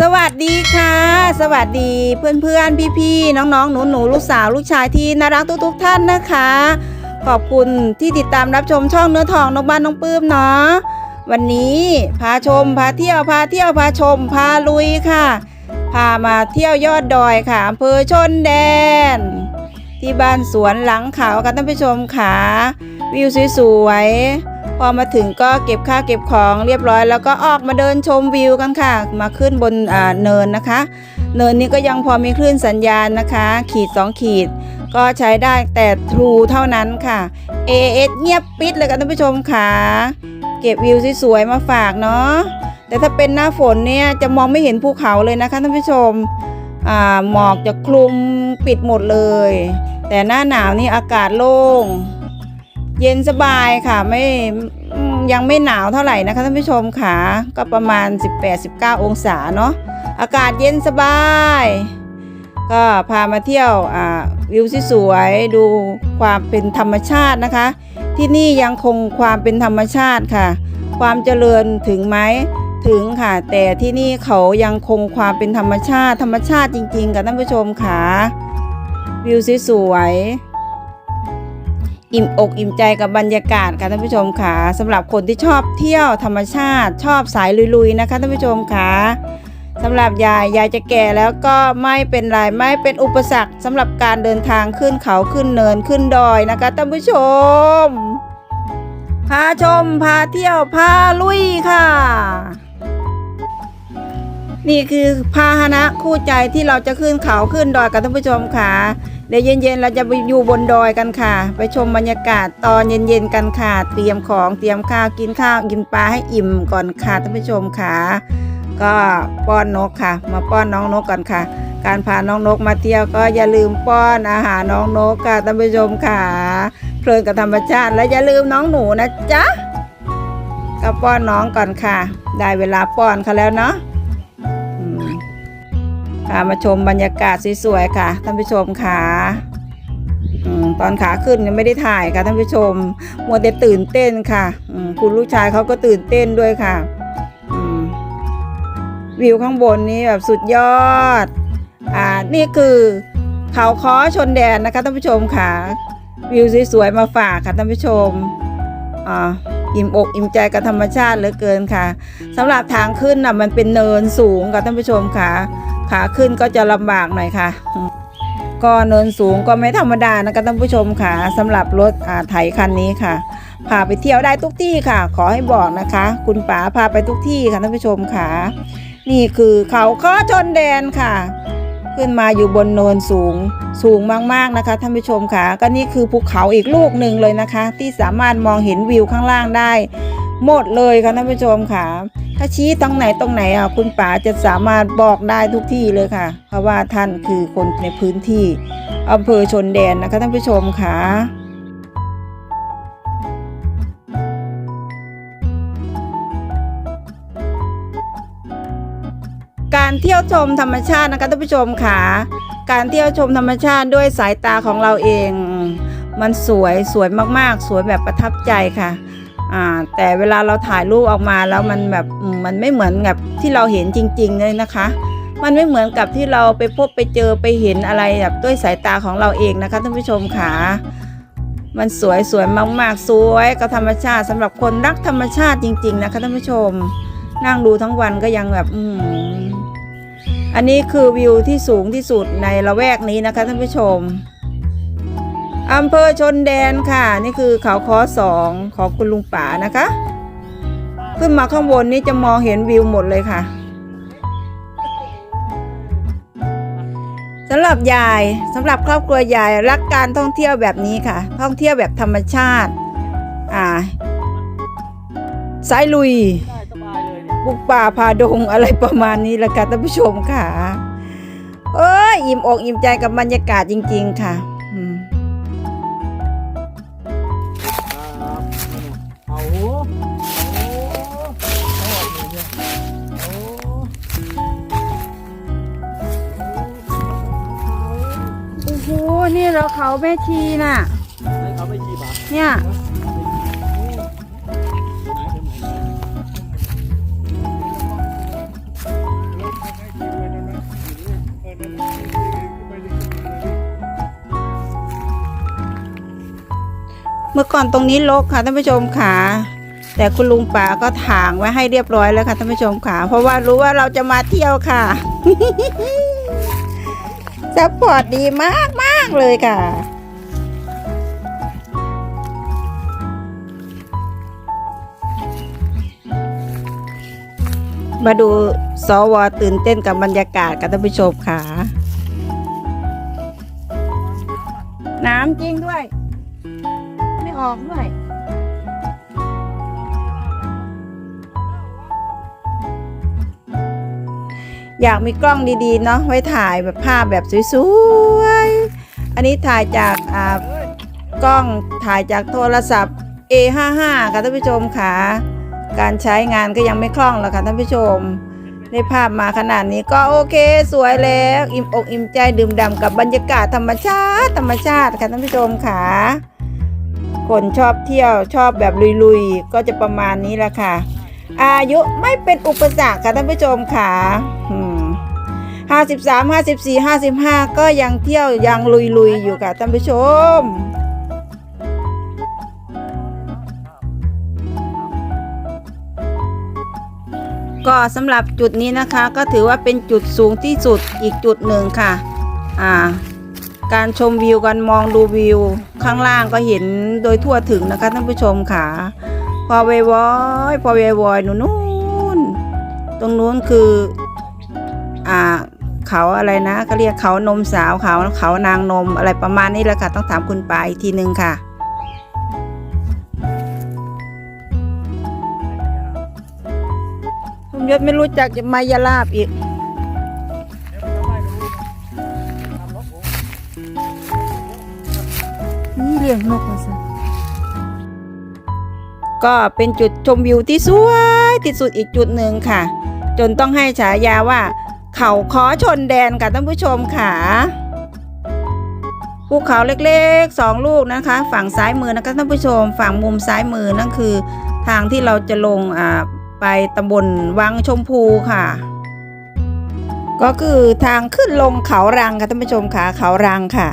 สวัสดีค่ะ สวัสดีเพื่อนๆพี่ๆน้องๆหนูๆลูกสาวลูกชายที่น่ารักทุกๆท่านนะคะ ขอบคุณที่ติดตามรับชมช่องเนื้อทองน้องบ้านน้องปื้มเนาะวันนี้พาชมพาเที่ยวพาเที่ยวพาชมพาลุยค่ะ พามาเที่ยวยอดดอยค่ะอำเภอชนแดน ที่บ้านสวนหลังเขาค่ะท่านผู้ชมค่ะวิวสวยๆ อมาถึงก็เก็บข้าเก็บของเรียบร้อย แล้วก็ออกมาเดินชมวิวกันค่ะ มาขึ้นบนเนินนะคะ เนินนี้ก็ยังพอมีคลื่นสัญญาณนะคะ ขีด 2 ขีด ก็ใช้ได้แต่ทรูเท่านั้นค่ะ AS เงียบปิดเลยค่ะท่านผู้ชมค่ะ เก็บวิวสวยๆมาฝากเนาะแต่ถ้าเป็นหน้าฝนเนี่ยจะมองไม่เห็นภูเขาเลยนะคะท่านผู้ชมหมอกจะคลุมปิดหมดเลย แต่หน้าหนาวนี่อากาศโล่ง เย็นสบายค่ะไม่ยังไม่หนาวเท่าไหร่นะคะท่านผู้ชมค่ะก็ประมาณ 18-19 องศาเนาะอากาศเย็นสบาย ก็พามาเที่ยววิวสวยดูความเป็นธรรมชาตินะคะ ที่นี่ยังคงความเป็นธรรมชาติค่ะ ความเจริญถึงไหมถึงค่ะ แต่ที่นี่เขายังคงความเป็นธรรมชาติ ธรรมชาติจริงๆค่ะท่านผู้ชมค่ะวิวสวยๆ อิ่มอกอิ่มใจกับบรรยากาศค่ะท่านผู้ชมค่ะสำหรับคนที่ชอบเที่ยวธรรมชาติชอบสายลุยๆนะคะท่านผู้ชมค่ะสำหรับยายยายจะแก่แล้วก็ไม่เป็นไรไม่เป็นอุปสรรคสำหรับการเดินทางขึ้นเขาขึ้นเนินขึ้นดอยนะคะท่านผู้ชมพาชมพาเที่ยวพาลุยค่ะ นี่คือพาหนะคู่ใจที่เราจะขึ้นเขาขึ้นดอยกับท่านผู้ชมค่ะ เดี๋ยวเย็นๆเราจะไปอยู่บนดอยกันค่ะ ไปชมบรรยากาศตอนเย็นๆกันค่ะ เตรียมของเตรียมข้าวกินข้าวกินปลาให้อิ่มก่อนค่ะท่านผู้ชมค่ะ ก็ป้อนนกค่ะ มาป้อนน้องนกก่อนค่ะ การพาน้องนกมาเที่ยวก็อย่าลืมป้อนอาหารน้องนกค่ะท่านผู้ชมค่ะเพลินกับธรรมชาติและอย่าลืมน้องหนูนะจ๊ะก็ป้อนน้องก่อนค่ะ ได้เวลาป้อนเขาแล้วเนาะามาชมบรรยากาศสวยๆค่ะท่านผู้ชมค่ะตอนขาขึ้นยังไม่ได้ถ่ายค่ะท่านผู้ชมมัวแต่ตื่นเต้นค่ะคุณลูกชายเขาก็ตื่นเต้นด้วยค่ะวิวข้างบนนี้แบบสุดยอดอ่านี่คือเขาค้อชนแดนนะคะท่านผู้ชมค่ะวิวสวยๆมาฝากค่ะท่านผู้ชมอ่าอิ่มอกอิ่มใจกับธรรมชาติเหลือเกินค่ะสำหรับทางขึ้นน่ะมันเป็นเนินสูงค่ะท่านผู้ชมค่ะ ขาขึ้นก็จะลำบากหน่อยค่ะ ก็เนินสูงก็ไม่ธรรมดานะคะท่านผู้ชมค่ะสำหรับรถอ่าไถคันนี้ค่ะพาไปเที่ยวได้ทุกที่ค่ะ ขอให้บอกนะคะ คุณป๋าพาไปทุกที่ค่ะท่านผู้ชมค่ะ นี่คือเขาค้อชนแดนค่ะ ขึ้นมาอยู่บนโนนสูงสูงมากๆนะคะท่านผู้ชมค่ะ ก็นี่คือภูเขาอีกลูกหนึ่งเลยนะคะ ที่สามารถมองเห็นวิวข้างล่างได้ หมดเลยค่ะท่านผู้ชมค่ะ ถ้าชี้ตรงไหนตรงไหนอะคุณป๋าจะสามารถบอกได้ทุกที่เลยค่ะ เพราะว่าท่านคือคนในพื้นที่อำเภอชนแดนนะคะท่านผู้ชมค่ะการเที่ยวชมธรรมชาตินะคะท่านผู้ชมค่ะ การเที่ยวชมธรรมชาติด้วยสายตาของเราเอง มันสวยสวยมากๆ สวยแบบประทับใจค่ะ อ่าแต่เวลาเราถ่ายรูปออกมาแล้วมันแบบมันไม่เหมือนกับที่เราเห็นจริง ๆ เลยนะคะ มันไม่เหมือนกับที่เราไปพบไปเจอไปเห็นอะไรแบบด้วยสายตาของเราเองนะคะท่านผู้ชมค่ะมันสวยสวยมากๆ สวยกับธรรมชาติสำหรับคนรักธรรมชาติจริง ๆ นะคะท่านผู้ชม นั่งดูทั้งวันก็ยังแบบอืมอันนี้คือวิวที่สูงที่สุดในละแวกนี้นะคะท่านผู้ชม อำเภอชนแดนค่ะ นี่คือเขาคอสองของคุณลุงป๋านะคะ ขึ้นมาข้างบนนี้จะมองเห็นวิวหมดเลยค่ะสำหรับยายสำหรับครอบครัวยายรักการท่องเที่ยวแบบนี้ค่ะ ท่องเที่ยวแบบธรรมชาติ อ่าสายลุยได้สบายเลยเนี่ยบุกป่าพาดงอะไรประมาณนี้ละค่ะท่านผู้ชมค่ะ เอ้ยอิ่มอกอิ่มใจกับบรรยากาศจริง ๆ ค่ะ นี่เราเขาแม่ชีน่ะเนี่ย เมื่อก่อนตรงนี้รกค่ะท่านผู้ชมค่ะ แต่คุณลุงป่าก็ถางไว้ให้เรียบร้อยแล้วค่ะท่านผู้ชมค่ะ เพราะว่ารู้ว่าเราจะมาเที่ยวค่ะ ซัพพอร์ตดีมากมาก เลยค่ะ มาดูสวตื่นเต้นกับบรรยากาศกับท่านผู้ชมค่ะ น้ำจริงด้วย ไม่ออกด้วยอยากมีกล้องดีๆ เนาะไว้ถ่ายแบบภาพแบบสวย อันนี้ถ่ายจากอ่ากล้องถ่ายจากโทรศัพท์ A55 ค่ะท่านผู้ชมค่ะการใช้งานก็ยังไม่คล่องหรอกค่ะท่านผู้ชม ได้ภาพมาขนาดนี้ก็โอเคสวยแล้ว อิ่มอกอิ่มใจดื่มด่ำกับบรรยากาศธรรมชาติธรรมชาติค่ะท่านผู้ชมค่ะคนชอบเที่ยวชอบแบบลุยๆ ก็จะประมาณนี้แหละค่ะ อายุไม่เป็นอุปสรรคค่ะท่านผู้ชมค่ะ ห้าสิบสามห้าสิบสี่ห้าสิบห้าก็ยังเที่ยวยังลุยๆอยู่ค่ะท่านผู้ชมก็สำหรับจุดนี้นะคะก็ถือว่าเป็นจุดสูงที่สุดอีกจุดหนึ่งค่ะอ่าการชมวิวกันมองดูวิว ข้างล่างก็เห็นโดยทั่วถึงนะคะท่านผู้ชมค่ะ พอเวยวอยพอเวยวอยหนูนู่นตรงนู้นคืออ่า เขาอะไรนะก็เรียกเขานมสาวเขาเขานางนมอะไรประมาณนี้แหละค่ะ ต้องถามคุณปาอีกทีหนึ่งค่ะผมยศไม่รู้จักจะมายาลาบอีกนี่เลี้ยงนกมาซะก็เป็นจุดชมวิวที่สวยที่สุดอีกจุดหนึ่งค่ะ จนต้องให้ฉายาว่า เขาคอชนแดนค่ะท่านผู้ชมค่ะภูเขาเล็กๆสองลูกนะคะ ฝั่งซ้ายมือนะคะท่านผู้ชม ฝั่งมุมซ้ายมือนั่นคือ ทางที่เราจะลงอ่าไปตำบลวังชมพูค่ะ ก็คือทางขึ้นลงเขารังค่ะท่านผู้ชมค่ะเขารังค่ะ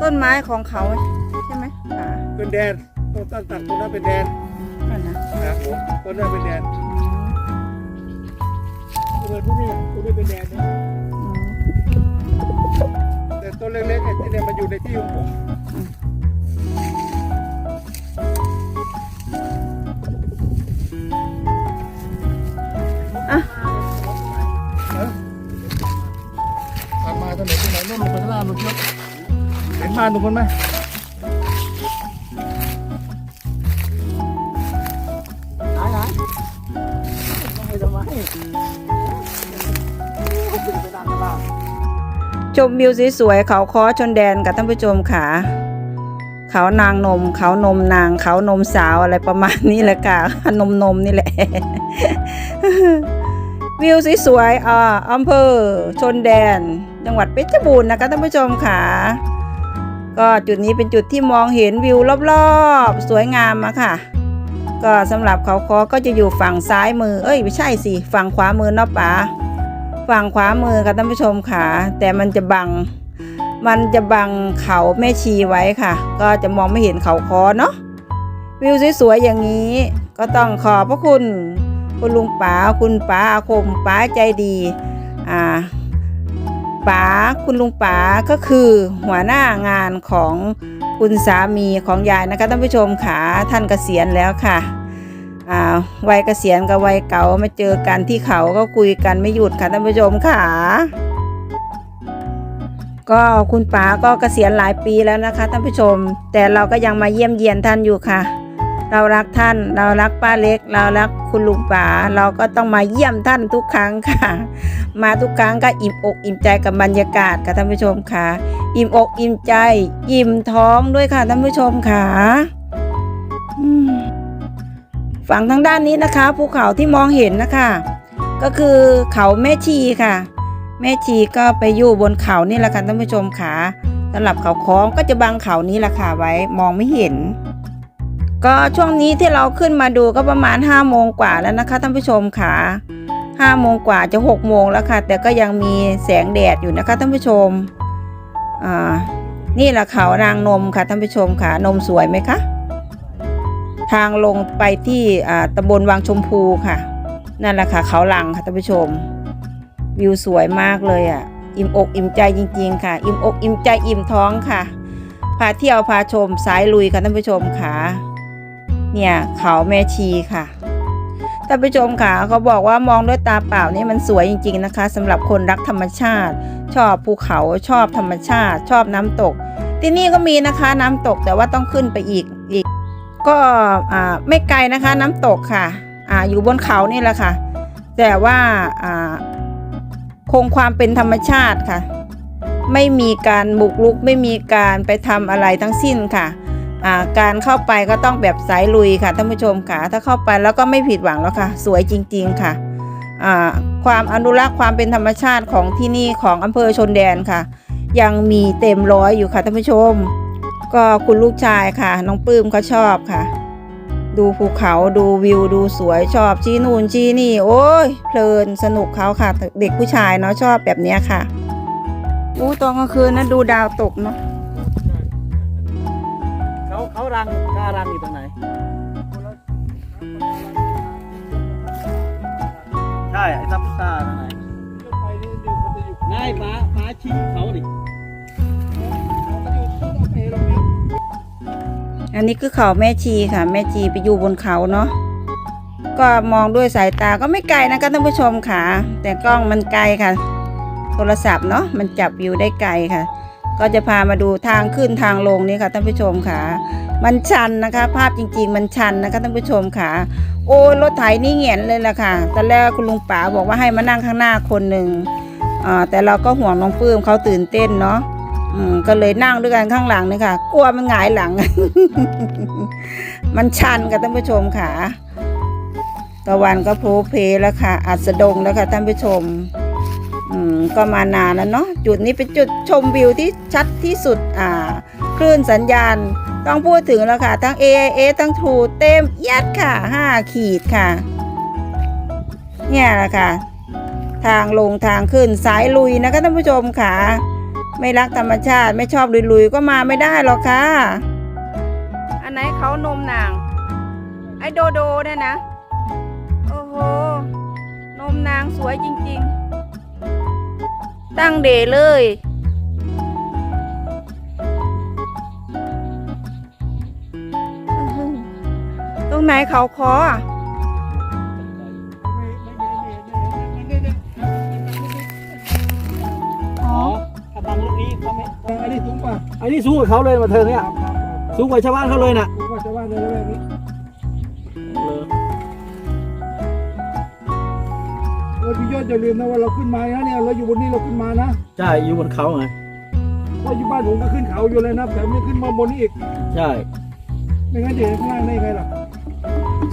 ต้นไม้ของเขาใช่ไหมค่ะเป็นแดนต้นตัดตัดต้นนั้นเป็นแดนนั่นนะครับผมต้นนั้นเป็นแดน ต้นพวกนี้พวกนี้เป็นแดนนะแต่ต้นเล็กๆไอ้ที่เนี่ยมันอยู่ในที่ของผมอะทางมาถนนที่ไหนนู่นลงไปข้างล่างนู่นครับเห็นบ้านตรงนั้นไหมไหนไหนต้องไปทำไม ชมวิวสวยๆเขาคอชนแดนกับท่านผู้ชมค่ะเขานางนมเขานมนางเขานมสาวอะไรประมาณนี้แหละค่ะนมนมนี่แหละ วิวสวยๆอ่าอำเภอชนแดน จังหวัดเพชรบูรณ์นะคะท่านผู้ชมค่ะก็จุดนี้เป็นจุดที่มองเห็นวิวรอบๆ สวยงามอะค่ะ ก็สำหรับเขาคอก็จะอยู่ฝั่งซ้ายมือ เอ้ยไม่ใช่สิฝั่งขวามือเนาะป๋า ฝั่งขวามือค่ะท่านผู้ชมค่ะ แต่มันจะบัง มันจะบังเขาแม่ชีไว้ค่ะ ก็จะมองไม่เห็นเขาคอเนาะวิวสวยๆอย่างนี้ ก็ต้องขอบพระคุณ คุณลุงป๋าคุณป๋าอาคมป๋าใจดีอ่าป๋าคุณลุงป๋าก็คือหัวหน้างานของคุณสามีของยายนะคะท่านผู้ชมค่ะท่านเกษียณแล้วค่ะ วัยเกษียณกับวัยเก่ามาเจอกันที่เขาก็คุยกันไม่หยุดค่ะท่านผู้ชมค่ะ ก็คุณป๋าก็เกษียณหลายปีแล้วนะคะท่านผู้ชม แต่เราก็ยังมาเยี่ยมเยียนท่านอยู่ค่ะ เรารักท่าน เรารักป้าเล็ก เรารักคุณลุงป๋าเราก็ต้องมาเยี่ยมท่านทุกครั้งค่ะ มาทุกครั้งก็อิ่มอกอิ่มใจกับบรรยากาศค่ะท่านผู้ชมค่ะ อิ่มอกอิ่มใจ อิ่มท้องด้วยค่ะท่านผู้ชมค่ะ ฝั่งทางด้านนี้นะคะภูเขาที่มองเห็นนะคะ ก็คือเขาแม่ชีค่ะ แม่ชีก็ไปอยู่บนเขานี่แหละค่ะท่านผู้ชมค่ะสำหรับเขาค้องก็จะบังเขานี้แหละค่ะไว้มองไม่เห็น ก็ช่วงนี้ที่เราขึ้นมาดูก็ประมาณ5้าโมงกว่าแล้วนะคะท่านผู้ชมค่ะห้าโมงกว่าจะ6กโมงแล้วค่ะ แต่ก็ยังมีแสงแดดอยู่นะคะท่านผู้ชมอ่านี่แหละเขานางนมค่ะท่านผู้ชมค่ะนมสวยไหมคะ ทางลงไปที่ตำบลวังชมพูค่ะ นั่นแหละค่ะเขาลังค่ะท่านผู้ชม วิวสวยมากเลยอะ อิ่มอกอิ่มใจจริง ๆ ค่ะ อิ่มอกอิ่มใจอิ่มท้องค่ะพาเที่ยวพาชมสายลุยค่ะท่านผู้ชมค่ะเนี่ยเขาแม่ชีค่ะท่านผู้ชมค่ะเขาบอกว่ามองด้วยตาเปล่านี่มันสวยจริง ๆนะคะสำหรับคนรักธรรมชาติ ชอบภูเขาชอบธรรมชาติ ชอบน้ำตก ที่นี่ก็มีนะคะน้ำตกแต่ว่าต้องขึ้นไปอีกอีก ก็ไม่ไกลนะคะน้ำตกค่ะออยู่บนเขานี่แหละค่ะ แต่ว่าคงความเป็นธรรมชาติค่ะ ไม่มีการบุกรุกไม่มีการไปทำอะไรทั้งสิ้นค่ะการเข้าไปก็ต้องแบบสายลุยค่ะท่านผู้ชมค่ะ ถ้าเข้าไปแล้วก็ไม่ผิดหวังแล้วค่ะ สวยจริง ๆค่ะความอนุรักษ์ความเป็นธรรมชาติของที่นี่ของอำเภอชนแดนค่ะ ยังมีเต็มร้อยอยู่ค่ะท่านผู้ชม ก็คุณลูกชายค่ะ น้องปื้มเขาชอบค่ะ ดูภูเขาดูวิวดูสวยชอบชี้นู่นชี้นี่ โอ้ยเพลินสนุกเขาค่ะ เด็กผู้ชายเนาะชอบแบบเนี้ยค่ะอู้ตอนกลางคืนนะดูดาวตกเนาะเขาเขารังการังอยู่ตรงไหน ใช่ไอ้ซับซ่าตรงไหนง่ายป้าป้าชี้เขาดิ อันนี้คือเขาแม่ชีค่ะ แม่ชีไปอยู่บนเขาเนาะก็มองด้วยสายตาก็ไม่ไกลนะคะท่านผู้ชมค่ะ แต่กล้องมันไกลค่ะ โทรศัพท์เนาะมันจับวิวได้ไกลค่ะ ก็จะพามาดูทางขึ้นทางลงนี่ค่ะท่านผู้ชมค่ะ มันชันนะคะ ภาพจริง ๆ มันชันนะคะท่านผู้ชมค่ะ โอ้รถไถนี่เหงียนเลยล่ะค่ะตอนแรกคุณลุงป๋าบอกว่าให้มานั่งข้างหน้าคนหนึ่งอ่าแต่เราก็ห่วงน้องปื้มเขาตื่นเต้นเนาะ อืมก็เลยนั่งด้วยกันข้างหลังนี่ค่ะ กลัวมันหงายหลัง มันชันค่ะท่านผู้ชมค่ะ ตะวันก็โพเพแล้วค่ะ อัสดงแล้วค่ะท่านผู้ชม อืมก็มานานแล้วเนาะจุดนี้เป็นจุดชมวิวที่ชัดที่สุดอ่าคลื่นสัญญาณต้องพูดถึงแล้วค่ะ ทั้ง AIA ทั้ง True เต็มยัดค่ะ 5 ขีดค่ะ เนี่ยแหละค่ะ ทางลงทางขึ้นสายลุยนะคะท่านผู้ชมค่ะ ไม่รักธรรมชาติไม่ชอบลุยๆ ก็มาไม่ได้หรอกค่ะ อันไหนเขานมนาง ไอโดโดเนี่ยนะ โอ้โห นมนางสวยจริงๆ ตั้งเดเลยตรงไหนเขาคออะอ๋อ นี้เขาไม่อันนี้สูงกว่าอันนี้สูงกว่าเขาเลยมาเธอเนี่ยสูงกว่าชาวบ้านเขาเลยน่ะสูงกว่าชาวบ้านเลยแล้วแบบนี้เออพี่ยอดอย่าลืมนะว่าเราขึ้นมานะเนี่ยเราอยู่บนนี้เราขึ้นมานะใช่อยู่บนเขาไงเพราะอยู่บ้านผมก็ขึ้นเขาอยู่เลยนะแต่ไม่ขึ้นมาบนนี้อีกใช่ไม่งั้นจะเห็นข้างล่างได้ไงล่ะ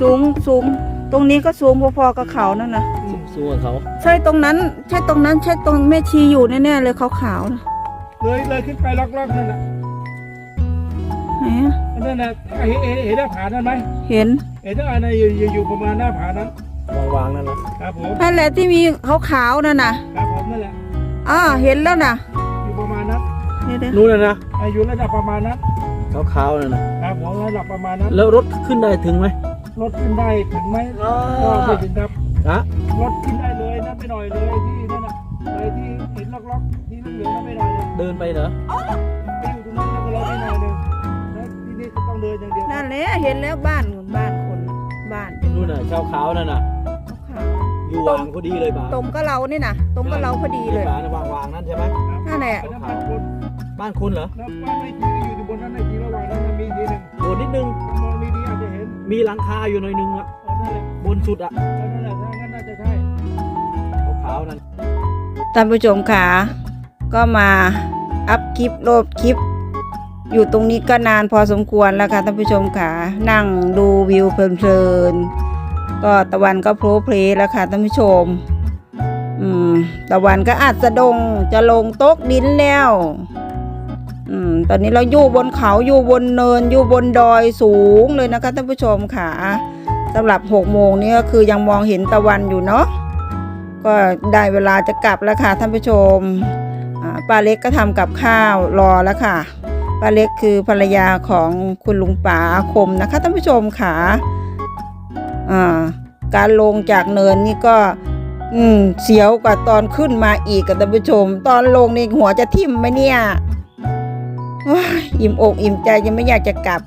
สูงสูง ตรงนี้ก็สูงพอๆกับเขานั่นนะสูงกว่าเขา ใช่ตรงนั้น ใช่ตรงนั้น ใช่ตรงแม่ชีอยู่แน่ๆเลยขาวๆนะ เลยเลยขึ้นไปล็อกๆนั่นน่ะไหนอะอันนั่นน่ะเห็นเห็นเห็นหน้าผานั่นไหมเห็นเห็นหน้าอันนั้นอยู่อยู่อยู่ประมาณหน้าผานั้นวางๆนั่นนะครับผมนั่นแหละที่มีขาวๆนั่นน่ะครับผมนั่นแหละอ่าเห็นแล้วนะอยู่ประมาณนั้นเดี๋ยวนู่นน่ะนะอะอยู่ระดับประมาณนั้นขาวๆนั่นนะครับผมระดับประมาณนั้นแล้วรถขึ้นได้ถึงไหมรถขึ้นได้ถึงไหมก็ไม่ถึงครับฮะรถขึ้นได้เลยนั่นไปหน่อยเลยที่นั่นน่ะเลย ดินไปเหรอไปอยู่ตรงนั้นแล้วก็รถไปหน่อยหนึงแล้วที่นี่ก็ต้องเดินอย่างเดียวนั่นแหละเห็นแล้วบ้านนู่นบ้านคนน่ะบ้านเป็นนู่นน่ะขาวๆนั่นน่ะขาวอยู่วางพอดีเลยป่าๆตรงกับเรานี่นะตรงกับเราพอดีเลยป่านะวางๆนั่นใช่ไหมนั่นแหละอันนั้นบ้านคนบ้านคุณเหรอแล้วบ้านไม่ทีก็อยู่บนนั้นในทีระหว่างนั้นนะมีทีหนึ่งโบนนิดนึง มองดีๆอาจจะเห็นมีหลังคาอยู่หน่อยนึงอะเออนั่นแหละบนสุดอะเออนั่นแหละถ้างั้นน่าจะใช่ ขาวๆนั่น ท่านผู้ชมค่ะก็มา อัพคลิปโลบคลิป อยู่ตรงนี้ก็นานพอสมควรแล้วค่ะท่านผู้ชมค่ะนั่งดูวิวเพลินๆก็ตะวันก็โพลเพลแล้วค่ะท่านผู้ชมอืมตะวันก็อาจจะดงจะลงโต๊ะดินแล้วอืมตอนนี้เราอยู่บนเขาอยู่บนเนินอยู่บนดอยสูงเลยนะคะท่านผู้ชมค่ะสำหรับหกโมงนี้ก็คือยังมองเห็นตะวันอยู่เนาะก็ได้เวลาจะกลับแล้วค่ะท่านผู้ชม ป้าเล็กก็ทำกับข้าวรอแล้วค่ะป้าเล็กคือภรรยาของคุณลุงป๋าคมนะคะท่านผู้ชมค่ะการลงจากเนินนี่ก็อืเสียวกว่าตอนขึ้นมาอีกกับท่านผู้ชม ตอนลงนี่หัวจะทิ่มไหมเนี้ยอิ่มอกอิ่มใจยังไม่อยากจะกลับ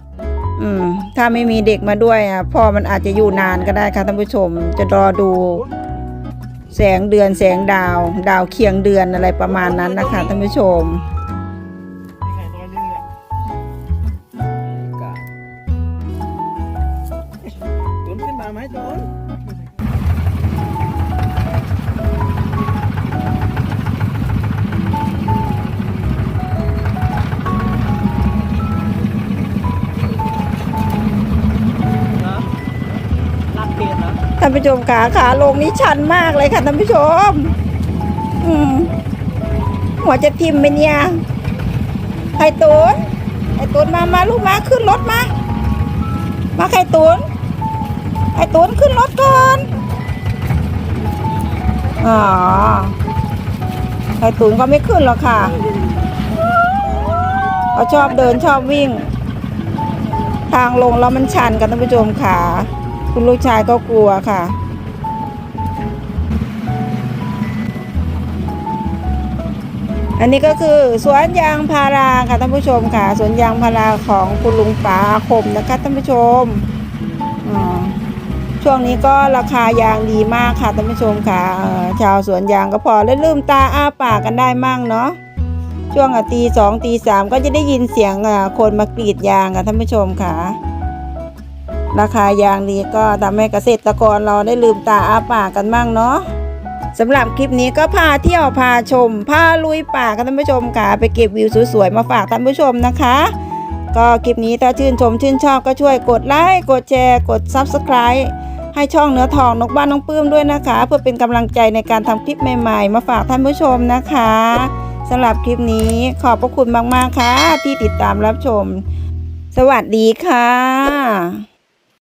อืม ถ้าไม่มีเด็กมาด้วยอะพ่อมันอาจจะอยู่นานก็ได้ค่ะท่านผู้ชม จะรอดู แสงเดือนแสงดาว ดาวเคียงเดือนอะไรประมาณนั้นนะคะท่านผู้ชม ผู้ชมขาขาลงนี่ชันมากเลยค่ะท่านผู้ชม อืมหัวจะทิ่มไหมเนี่ยไข่ตูนไข่ตูนมามาลูกมาขึ้นรถมา มาไข่ตูนไข่ตูนขึ้นรถก่อนอ๋อไข่ตูนก็ไม่ขึ้นหรอกค่ะเขาชอบเดินชอบวิ่ง ทางลงแล้วมันชันกันท่านผู้ชมค่ะ คุณลูกชายก็กลัวค่ะ อันนี้ก็คือสวนยางพาราค่ะท่านผู้ชมค่ะสวนยางพาราของคุณลุงป๋าคมนะคะท่านผู้ชมช่วงนี้ก็ราคายางดีมากค่ะท่านผู้ชมค่ะชาวสวนยางก็พอเล่นลืมตาอ้าปากกันได้มั่งเนาะช่วงตีสองตีสามก็จะได้ยินเสียงคนมากรีดยางค่ะท่านผู้ชมค่ะ ราคายางดีก็ทำให้เกษตรกรเราได้ลืมตาอาปากกันมั่งเนาะสำหรับคลิปนี้ก็พาเที่ยวพาชม พาลุยป่ากันท่านผู้ชมค่ะ ไปเก็บวิวสวยๆมาฝากท่านผู้ชมนะคะ ก็คลิปนี้ถ้าชื่นชมชื่นชอบก็ช่วยกดไลค์กดแชร์กด Subscribe ให้ช่องเนื้อทองนกบ้านน้องปื้มด้วยนะคะ เพื่อเป็นกำลังใจในการทำคลิปใหม่ๆ มาฝากท่านผู้ชมนะคะสำหรับคลิปนี้ขอบพระคุณมากๆค่ะ ที่ติดตามรับชม สวัสดีค่ะ